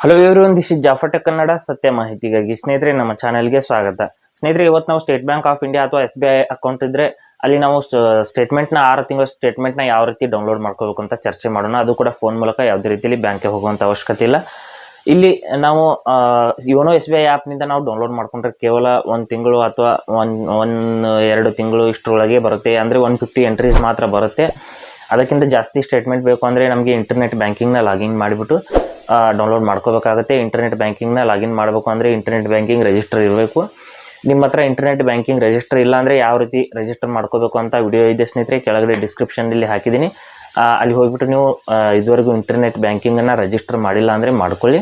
Hello ಇವರು ಒಂದಿಷ್ಟು ಜಾಫಟ ಕನ್ನಡ ಸತ್ಯ ಮಾಹಿತಿಗಾಗಿ ಸ್ನೇಹಿತರೆ ನಮ್ಮ ಚಾನೆಲ್ಗೆ ಸ್ವಾಗತ. ಸ್ನೇಹಿತರೆ, ಇವತ್ತು ನಾವು ಸ್ಟೇಟ್ ಬ್ಯಾಂಕ್ ಆಫ್ ಇಂಡಿಯಾ ಅಥವಾ ಎಸ್ ಬಿ ಐ ಅಕೌಂಟ್ ಇದ್ರೆ ಅಲ್ಲಿ ನಾವು ಸ್ಟೇಟ್ಮೆಂಟ್ನ ಆರು ತಿಂಗಳ ಸ್ಟೇಟ್ಮೆಂಟ್ನ ಯಾವ ರೀತಿ ಡೌನ್ಲೋಡ್ ಮಾಡ್ಕೋಬೇಕು ಅಂತ ಚರ್ಚೆ ಮಾಡೋಣ. ಅದು ಕೂಡ ಫೋನ್ ಮೂಲಕ ಯಾವುದೇ ರೀತಿಯಲ್ಲಿ ಬ್ಯಾಂಕ್ಗೆ ಹೋಗುವಂಥ ಅವಶ್ಯಕತೆ ಇಲ್ಲ. ಇಲ್ಲಿ ನಾವು ಯೋನೋ ಎಸ್ ಬಿ ಐ ಆ್ಯಪ್ನಿಂದ ನಾವು ಡೌನ್ಲೋಡ್ ಮಾಡ್ಕೊಂಡ್ರೆ ಕೇವಲ ಒಂದು ತಿಂಗಳು ಅಥವಾ ಒಂದು ಒಂದು, ಎರಡು ತಿಂಗಳು ಇಷ್ಟರೊಳಗೆ ಬರುತ್ತೆ. ಅಂದರೆ ಒನ್ ಫಿಫ್ಟಿ ಎಂಟ್ರೀಸ್ ಮಾತ್ರ ಬರುತ್ತೆ. ಅದಕ್ಕಿಂತ ಜಾಸ್ತಿ ಸ್ಟೇಟ್ಮೆಂಟ್ ಬೇಕು ಅಂದರೆ ನಮಗೆ ಇಂಟರ್ನೆಟ್ ಬ್ಯಾಂಕಿಂಗ್ನ ಲಾಗಿನ್ ಮಾಡಿಬಿಟ್ಟು ಡೌನ್ಲೋಡ್ ಮಾಡ್ಕೋಬೇಕಾಗುತ್ತೆ. ಇಂಟರ್ನೆಟ್ ಬ್ಯಾಂಕಿಂಗ್ನ ಲಾಗಿನ್ ಮಾಡಬೇಕು ಅಂದರೆ ಇಂಟರ್ನೆಟ್ ಬ್ಯಾಂಕಿಂಗ್ ರಿಜಿಸ್ಟರ್ ಇರಬೇಕು. ನಿಮ್ಮ ಹತ್ರ ಇಂಟರ್ನೆಟ್ ಬ್ಯಾಂಕಿಂಗ್ ರಿಜಿಸ್ಟರ್ ಇಲ್ಲ ಅಂದರೆ ಯಾವ ರೀತಿ ರಿಜಿಸ್ಟರ್ ಮಾಡ್ಕೋಬೇಕು ಅಂತ ವಿಡಿಯೋ ಇದೆ ಸ್ನೇಹಿತರೆ, ಕೆಳಗಡೆ ಡಿಸ್ಕ್ರಿಪ್ಷನಲ್ಲಿ ಹಾಕಿದ್ದೀನಿ. ಅಲ್ಲಿ ಹೋಗಿಬಿಟ್ಟು ನೀವು ಇದುವರೆಗೂ ಇಂಟರ್ನೆಟ್ ಬ್ಯಾಂಕಿಂಗನ್ನು ರಿಜಿಸ್ಟರ್ ಮಾಡಿಲ್ಲ ಅಂದರೆ ಮಾಡ್ಕೊಳ್ಳಿ.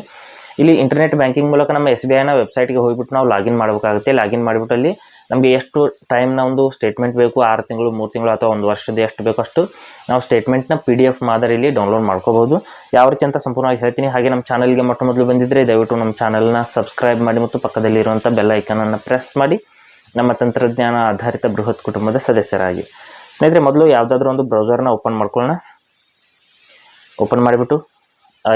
ಇಲ್ಲಿ ಇಂಟರ್ನೆಟ್ ಬ್ಯಾಂಕಿಂಗ್ ಮೂಲಕ ನಮ್ಮ ಎಸ್ ಬಿ ಐನ ವೆಬ್ಸೈಟ್ಗೆ ಹೋಗ್ಬಿಟ್ಟು ನಾವು ಲಾಗಿನ್ ಮಾಡಬೇಕಾಗುತ್ತೆ. ಲಾಗಿನ್ ಮಾಡಿಬಿಟ್ಟು ಅಲ್ಲಿ ನಮಗೆ ಎಷ್ಟು ಟೈಮ್ನ ಒಂದು ಸ್ಟೇಟ್ಮೆಂಟ್ ಬೇಕು, ಆರು ತಿಂಗಳು, ಮೂರು ತಿಂಗಳು ಅಥವಾ ಒಂದು ವರ್ಷದ ಎಷ್ಟು ಬೇಕು ಅಷ್ಟು ನಾವು ಸ್ಟೇಟ್ಮೆಂಟ್ನ ಪಿ ಡಿ ಎಫ್ ಮಾದರಿಯಲ್ಲಿ ಡೌನ್ಲೋಡ್ ಮಾಡ್ಕೋಬೋದು ಯಾವ ರೀತಿ ಅಂತ ಸಂಪೂರ್ಣವಾಗಿ ಹೇಳ್ತೀನಿ. ಹಾಗೆ ನಮ್ಮ ಚಾನಲ್ಗೆ ಮೊಟ್ಟ ಮೊದಲು ಬಂದಿದ್ದರೆ ದಯವಿಟ್ಟು ನಮ್ಮ ಚಾನಲ್ನ ಸಬ್ಸ್ಕ್ರೈಬ್ ಮಾಡಿ ಮತ್ತು ಪಕ್ಕದಲ್ಲಿ ಇರುವಂಥ ಬೆಲ್ ಐಕನನ್ನು ಪ್ರೆಸ್ ಮಾಡಿ. ನಮ್ಮ ತಂತ್ರಜ್ಞಾನ ಆಧಾರಿತ ಬೃಹತ್ ಕುಟುಂಬದ ಸದಸ್ಯರಾಗಿ. ಸ್ನೇಹಿತರೆ, ಮೊದಲು ಯಾವುದಾದ್ರೂ ಒಂದು ಬ್ರೌಸರ್ನ ಓಪನ್ ಮಾಡ್ಕೊಳ್ಳೋಣ. ಓಪನ್ ಮಾಡಿಬಿಟ್ಟು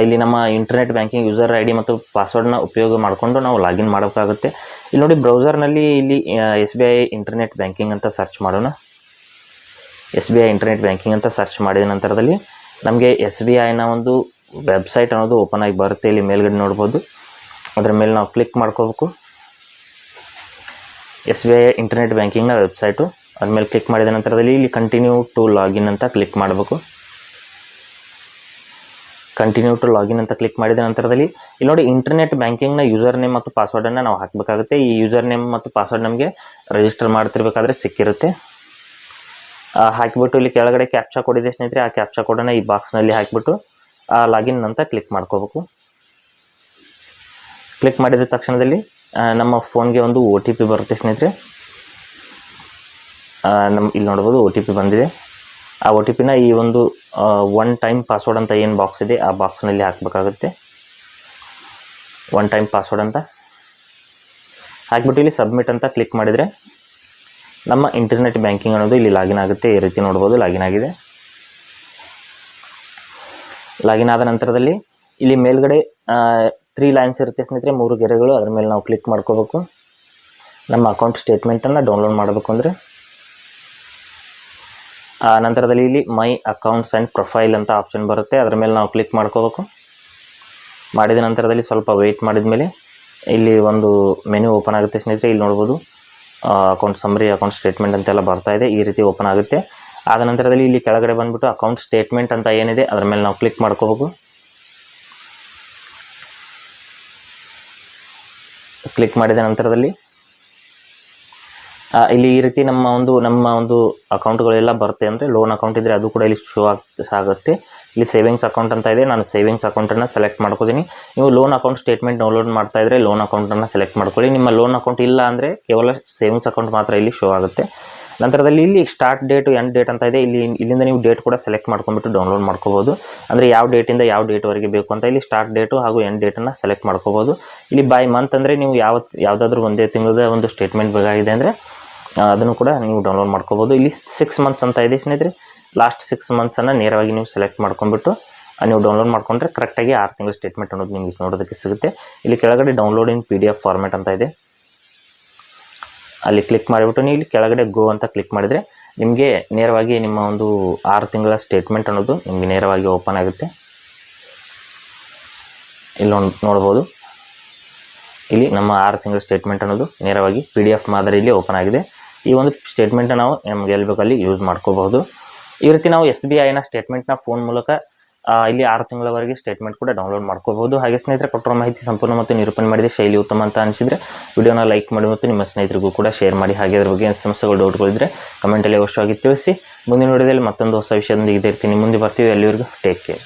ಇಲ್ಲಿ ನಮ್ಮ internet banking user I D ಮತ್ತು ಪಾಸ್ವರ್ಡ್ನ ಉಪಯೋಗ ಮಾಡಿಕೊಂಡು ನಾವು ಲಾಗಿನ್ ಮಾಡಬೇಕಾಗುತ್ತೆ. ಇಲ್ಲಿ ನೋಡಿ ಬ್ರೌಸರ್ನಲ್ಲಿ ಇಲ್ಲಿ S B I internet banking ಅಂತ ಸರ್ಚ್ ಮಾಡೋಣ. S B I internet banking ಅಂತ ಸರ್ಚ್ ಮಾಡಿದ ನಂತರದಲ್ಲಿ ನಮಗೆ ಎಸ್ ಬಿ ಐನ ಒಂದು ವೆಬ್ಸೈಟ್ ಅನ್ನೋದು ಓಪನ್ ಆಗಿ ಬರುತ್ತೆ. ಇಲ್ಲಿ ಮೇಲ್ಗಡೆ ನೋಡ್ಬೋದು. ಅದರ ಮೇಲೆ ನಾವು ಕ್ಲಿಕ್ ಮಾಡ್ಕೋಬೇಕು. ಎಸ್ ಬಿ ಐ ಇಂಟರ್ನೆಟ್ ಬ್ಯಾಂಕಿಂಗ್ನ ವೆಬ್ಸೈಟು ಅದ್ರ ಮೇಲೆ ಕ್ಲಿಕ್ ಮಾಡಿದ ನಂತರದಲ್ಲಿ ಇಲ್ಲಿ ಕಂಟಿನ್ಯೂ ಟು ಲಾಗಿನ್ ಅಂತ ಕ್ಲಿಕ್ ಮಾಡಬೇಕು. ಕಂಟಿನ್ಯೂ ಟು ಲಾಗಿನ್ ಅಂತ ಕ್ಲಿಕ್ ಮಾಡಿದ ನಂತರದಲ್ಲಿ, ಇಲ್ಲಿ ನೋಡಿ ಇಂಟರ್ನೆಟ್ ಬ್ಯಾಂಕಿಂಗ್ನ ಯೂಸರ್ ನೇಮ್ ಮತ್ತು ಪಾಸ್ವರ್ಡನ್ನು ನಾವು ಹಾಕಬೇಕಾಗುತ್ತೆ. ಈ ಯೂಸರ್ ನೇಮ್ ಮತ್ತು ಪಾಸ್ವರ್ಡ್ ನಮಗೆ ರಿಜಿಸ್ಟರ್ ಮಾಡ್ತಿರ್ಬೇಕಾದ್ರೆ ಸಿಕ್ಕಿರುತ್ತೆ. ಹಾಕಿಬಿಟ್ಟು ಇಲ್ಲಿ ಕೆಳಗಡೆ ಕ್ಯಾಪ್ಚಾ ಕೋಡ್ ಇದೆ ಸ್ನೇಹಿತರೆ, ಆ ಕ್ಯಾಪ್ಚಾ ಕೋಡನ್ನು ಈ ಬಾಕ್ಸ್ನಲ್ಲಿ ಹಾಕಿಬಿಟ್ಟು, ಆ ಲಾಗಿನ್ ಅಂತ ಕ್ಲಿಕ್ ಮಾಡ್ಕೋಬೇಕು. ಕ್ಲಿಕ್ ಮಾಡಿದ ತಕ್ಷಣದಲ್ಲಿ ನಮ್ಮ ಫೋನ್ಗೆ ಒಂದು ಒ ಬರುತ್ತೆ ಸ್ನೇಹಿತರೆ. ನಮ್ಮ ಇಲ್ಲಿ ನೋಡ್ಬೋದು ಒ ಬಂದಿದೆ. ಆ ಒ ಟಿ ಪಿನ ಈ ಒಂದು ಒನ್ ಟೈಮ್ ಪಾಸ್ವರ್ಡ್ ಅಂತ ಏನು ಬಾಕ್ಸ್ ಇದೆ, ಆ ಬಾಕ್ಸ್ನಲ್ಲಿ ಹಾಕಬೇಕಾಗುತ್ತೆ. ಒನ್ ಟೈಮ್ ಪಾಸ್ವರ್ಡ್ ಅಂತ. ಹಾಕ್ಬಿಟ್ಟು ಇಲ್ಲಿ ಸಬ್ಮಿಟ್ ಅಂತ ಕ್ಲಿಕ್ ಮಾಡಿದರೆ ನಮ್ಮ ಇಂಟರ್ನೆಟ್ ಬ್ಯಾಂಕಿಂಗ್ ಅನ್ನೋದು ಇಲ್ಲಿ ಲಾಗಿನ್ ಆಗುತ್ತೆ. ಈ ರೀತಿ ನೋಡ್ಬೋದು ಲಾಗಿನ್ ಆಗಿದೆ. ಲಾಗಿನ್ ಆದ ನಂತರದಲ್ಲಿ ಇಲ್ಲಿ ಮೇಲ್ಗಡೆ ತ್ರೀ ಲೈನ್ಸ್ ಇರುತ್ತೆ ಸ್ನೇಹಿತರೆ, ಮೂರು ಗೆರೆಗಳು, ಅದ್ರ ಮೇಲೆ ನಾವು ಕ್ಲಿಕ್ ಮಾಡ್ಕೋಬೇಕು. ನಮ್ಮ ಅಕೌಂಟ್ ಸ್ಟೇಟ್ಮೆಂಟನ್ನು ಡೌನ್ಲೋಡ್ ಮಾಡಬೇಕು ಅಂದರೆ ಆ, ನಂತರದಲ್ಲಿ ಇಲ್ಲಿ ಮೈ ಅಕೌಂಟ್ಸ್ ಆ್ಯಂಡ್ ಪ್ರೊಫೈಲ್ ಅಂತ ಆಪ್ಷನ್ ಬರುತ್ತೆ. ಅದರ ಮೇಲೆ ನಾವು ಕ್ಲಿಕ್ ಮಾಡ್ಕೋಬೇಕು. ಮಾಡಿದ ನಂತರದಲ್ಲಿ ಸ್ವಲ್ಪ ವೆಯ್ಟ್ ಮಾಡಿದ ಮೇಲೆ ಇಲ್ಲಿ ಒಂದು ಮೆನು ಓಪನ್ ಆಗುತ್ತೆ ಸ್ನೇಹಿತರೆ. ಇಲ್ಲಿ ನೋಡ್ಬೋದು ಅಕೌಂಟ್ ಸಮ್ರಿ ಅಕೌಂಟ್ ಸ್ಟೇಟ್ಮೆಂಟ್ ಅಂತೆಲ್ಲ ಬರ್ತಾ ಇದೆ. ಈ ರೀತಿ ಓಪನ್ ಆಗುತ್ತೆ. ಆದ ನಂತರದಲ್ಲಿ ಇಲ್ಲಿ ಕೆಳಗಡೆ ಬಂದುಬಿಟ್ಟು ಅಕೌಂಟ್ ಸ್ಟೇಟ್ಮೆಂಟ್ ಅಂತ ಏನಿದೆ, ಅದರ ಮೇಲೆ ನಾವು ಕ್ಲಿಕ್ ಮಾಡ್ಕೋಬೇಕು. ಕ್ಲಿಕ್ ಮಾಡಿದ ನಂತರದಲ್ಲಿ ಇಲ್ಲಿ ಈ ರೀತಿ ನಮ್ಮ ಒಂದು ನಮ್ಮ ಒಂದು ಅಕೌಂಟ್ಗಳೆಲ್ಲ ಬರುತ್ತೆ ಅಂದರೆ ಲೋನ್ ಅಕೌಂಟ್ ಇದ್ದರೆ ಅದು ಕೂಡ ಇಲ್ಲಿ ಶೋ ಆಗ್ ಆಗುತ್ತೆ ಇಲ್ಲಿ ಸೇವಿಂಗ್ಸ್ ಅಕೌಂಟ್ ಅಂತ ಇದೆ, ನಾನು ಸೇವಿಂಗ್ಸ್ ಅಕೌಂಟನ್ನು ಸೆಲೆಕ್ಟ್ ಮಾಡ್ಕೋತೀನಿ. ನೀವು ಲೋನ್ ಅಕೌಂಟ್ ಸ್ಟೇಟ್ಮೆಂಟ್ ಡೌನ್ಲೋಡ್ ಮಾಡ್ತಾ ಇದ್ದರೆ ಲೋನ್ ಅಕೌಂಟನ್ನು ಸೆಲೆಕ್ಟ್ ಮಾಡ್ಕೊಳ್ಳಿ. ನಿಮ್ಮ ಲೋನ್ ಅಕೌಂಟ್ ಇಲ್ಲ ಅಂದರೆ ಕೇವಲ ಸೇವಿಂಗ್ಸ್ ಅಕೌಂಟ್ ಮಾತ್ರ ಇಲ್ಲಿ ಶೋ ಆಗುತ್ತೆ. ನಂತರದಲ್ಲಿ ಇಲ್ಲಿ ಸ್ಟಾರ್ಟ್ ಡೇಟು ಎಂಡ್ ಡೇಟ್ ಅಂತ ಇದೆ. ಇಲ್ಲಿ, ಇಲ್ಲಿಂದ ನೀವು ಡೇಟ್ ಕೂಡ ಸೆಲೆಕ್ಟ್ ಮಾಡ್ಕೊಂಡ್ಬಿಟ್ಟು ಡೌನ್ಲೋಡ್ ಮಾಡ್ಕೋಬೋದು. ಅಂದರೆ ಯಾವ ಡೇಟಿಂದ ಯಾವ ಡೇಟ್ವರೆಗೆ ಬೇಕು ಅಂತ ಇಲ್ಲಿ ಸ್ಟಾರ್ಟ್ ಡೇಟು ಹಾಗೂ ಎಂಡ್ ಡೇಟನ್ನು ಸೆಲೆಕ್ಟ್ ಮಾಡ್ಕೋಬೋದು. ಇಲ್ಲಿ ಬೈ ಮಂತ್ ಅಂದರೆ ನೀವು ಯಾವ ಯಾವುದಾದ್ರೂ ಒಂದೇ ತಿಂಗಳದ ಒಂದು ಸ್ಟೇಟ್ಮೆಂಟ್ ಬೇಕಾಗಿದೆ ಅಂದರೆ ಅದನ್ನು ಕೂಡ ನೀವು ಡೌನ್ಲೋಡ್ ಮಾಡ್ಕೋಬೋದು. ಇಲ್ಲಿ ಸಿಕ್ಸ್ ಮಂತ್ಸ್ ಅಂತ ಇದೆ ಸ್ನೇಹಿತರೆ. ಲಾಸ್ಟ್ ಸಿಕ್ಸ್ ಮಂತ್ಸನ್ನು ನೇರವಾಗಿ ನೀವು ಸೆಲೆಕ್ಟ್ ಮಾಡ್ಕೊಂಡ್ಬಿಟ್ಟು ನೀವು ಡೌನ್ಲೋಡ್ ಮಾಡ್ಕೊಂಡ್ರೆ ಕರೆಕ್ಟಾಗಿ ಆರು ತಿಂಗಳ ಸ್ಟೇಟ್ಮೆಂಟ್ ಅನ್ನೋದು ನಿಮಗೆ ನೋಡೋದಕ್ಕೆ ಸಿಗುತ್ತೆ. ಇಲ್ಲಿ ಕೆಳಗಡೆ download in P D F format ಅಂತ ಇದೆ. ಅಲ್ಲಿ ಕ್ಲಿಕ್ ಮಾಡಿಬಿಟ್ಟು ನೀವು ಇಲ್ಲಿ ಕೆಳಗಡೆ ಗೋ ಅಂತ ಕ್ಲಿಕ್ ಮಾಡಿದರೆ ನಿಮಗೆ ನೇರವಾಗಿ ನಿಮ್ಮ ಒಂದು ಆರು ತಿಂಗಳ ಸ್ಟೇಟ್ಮೆಂಟ್ ಅನ್ನೋದು ನಿಮಗೆ ನೇರವಾಗಿ ಓಪನ್ ಆಗುತ್ತೆ. ಇಲ್ಲಿ ನೋಡ್, ನೋಡ್ಬೋದು. ಇಲ್ಲಿ ನಮ್ಮ ಆರು ತಿಂಗಳ ಸ್ಟೇಟ್ಮೆಂಟ್ ಅನ್ನೋದು ನೇರವಾಗಿ ಪಿ ಡಿ ಎಫ್ ಮಾದರಿಯಲ್ಲಿ ಓಪನ್ ಆಗಿದೆ. ಈ ಒಂದು ಸ್ಟೇಟ್ಮೆಂಟ್ನ ನಾವು ನಮ್ಗೆ ಎಲ್ಲಿ ಬೇಕಲ್ಲಿ ಯೂಸ್ ಮಾಡ್ಕೋಬಹುದು. ಈ ರೀತಿ ನಾವು ಎಸ್ ಬಿ ಐನ ಸ್ಟೇಟ್ಮೆಂಟ್ನ ಫೋನ್ ಮೂಲಕ ಇಲ್ಲಿ ಆರು ತಿಂಗಳವರೆಗೆ ಸ್ಟೇಟ್ಮೆಂಟ್ ಕೂಡ ಡೌನ್ಲೋಡ್ ಮಾಡ್ಕೋಬಹುದು. ಹಾಗೆ ಸ್ನೇಹಿತರೆ, ಕೊಟ್ಟಿರೋ ಮಾಹಿತಿ ಸಂಪೂರ್ಣ ಮತ್ತು ನಿರೂಪಣೆ ಮಾಡಿದೆ. ಶೈಲಿ ಉತ್ತಮ ಅಂತ ಅನಿಸಿದರೆ ವಿಡಿಯೋನ ಲೈಕ್ ಮಾಡಿ ಮತ್ತು ನಿಮ್ಮ ಸ್ನೇಹಿತರಿಗೂ ಕೂಡ ಶೇರ್ ಮಾಡಿ. ಹಾಗೆ ಅದ್ರ ಬಗ್ಗೆ ಸಮಸ್ಯೆಗಳು ಡೌಟ್ಗಳಿದ್ರೆ ಕಮೆಂಟಲ್ಲಿ ಅವಶ್ಯವಾಗಿ ತಿಳಿಸಿ. ಮುಂದಿನ ವಿಡಿಯೋದಲ್ಲಿ ಮತ್ತೊಂದು ಹೊಸ ವಿಷಯದೊಂದಿಗೆ ಇದೇ ಇರ್ತೀನಿ ಮುಂದೆ ಬರ್ತೀವಿ. ಅಲ್ಲಿವರೆಗೂ ಟೇಕ್ ಕೇರ್